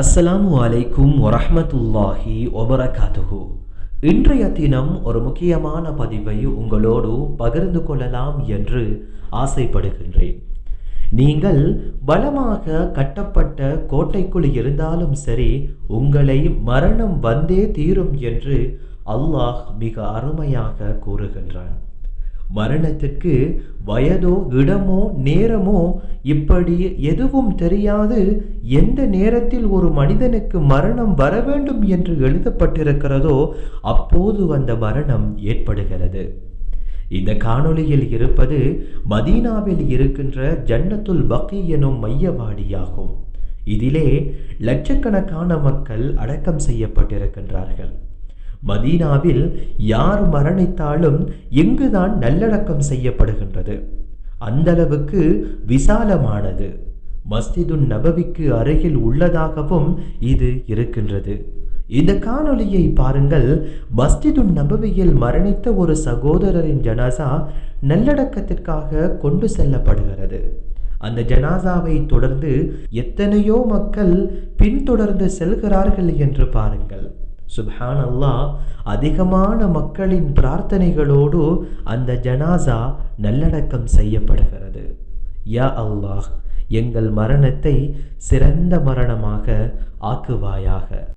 அஸ்ஸலாமு அலைக்கும் வரஹ்மத்துல்லாஹி வபரகாத்துஹு. இன்றைய தினம் ஒரு முக்கியமான பதிவை உங்களோடு பகிர்ந்து கொள்ளலாம் என்று ஆசைப்படுகின்றேன். நீங்கள் பலமாக கட்டப்பட்ட கோட்டைக்குள் இருந்தாலும் சரி உங்களை மரணம் வந்தே தீரும் என்று அல்லாஹ் மிக அருமையாக கூறுகின்றான். மரணத்திற்கு வயதோ இடமோ நேரமோ இப்படி எதுவும் தெரியாது. எந்த நேரத்தில் ஒரு மனிதனுக்கு மரணம் வர வேண்டும் என்று எழுதப்பட்டிருக்கிறதோ அப்போது அந்த மரணம் ஏற்படுகிறது. இந்த காணொளியில் இருப்பது மதீனாவில் இருக்கின்ற ஜன்னத்துல் பக்கி எனும் மையவாடியாகும். இதிலே லட்சக்கணக்கான மக்கள் அடக்கம் செய்யப்பட்டிருக்கின்றார்கள். மதீனாவில் யார் மரணித்தாலும் இங்குதான் நல்லடக்கம் செய்யப்படுகின்றது? அந்தளவுக்கு விசாலமானது. மஸ்திதுன் நபவிக்கு அருகில் உள்ளதாகவும் இது இருக்கின்றது. இந்த காணொளியை பாருங்கள். மஸ்திதுன் நபவியில் மரணித்த ஒரு சகோதரரின் ஜனாசா நல்லடக்கத்திற்காக கொண்டு செல்லப்படுகிறது. அந்த ஜனாசாவை தொடர்ந்து எத்தனையோ மக்கள் பின்தொடர்ந்து செல்கிறார்கள் என்று பாருங்கள். சுப்ஹான் அல்லாஹ் அதிகமான மக்களின் பிரார்த்தனைகளோடு அந்த ஜனாசா நல்லடக்கம் செய்யப்படுகிறது. யா அல்லாஹ் எங்கள் மரணத்தை சிறந்த மரணமாக ஆக்குவாயாக.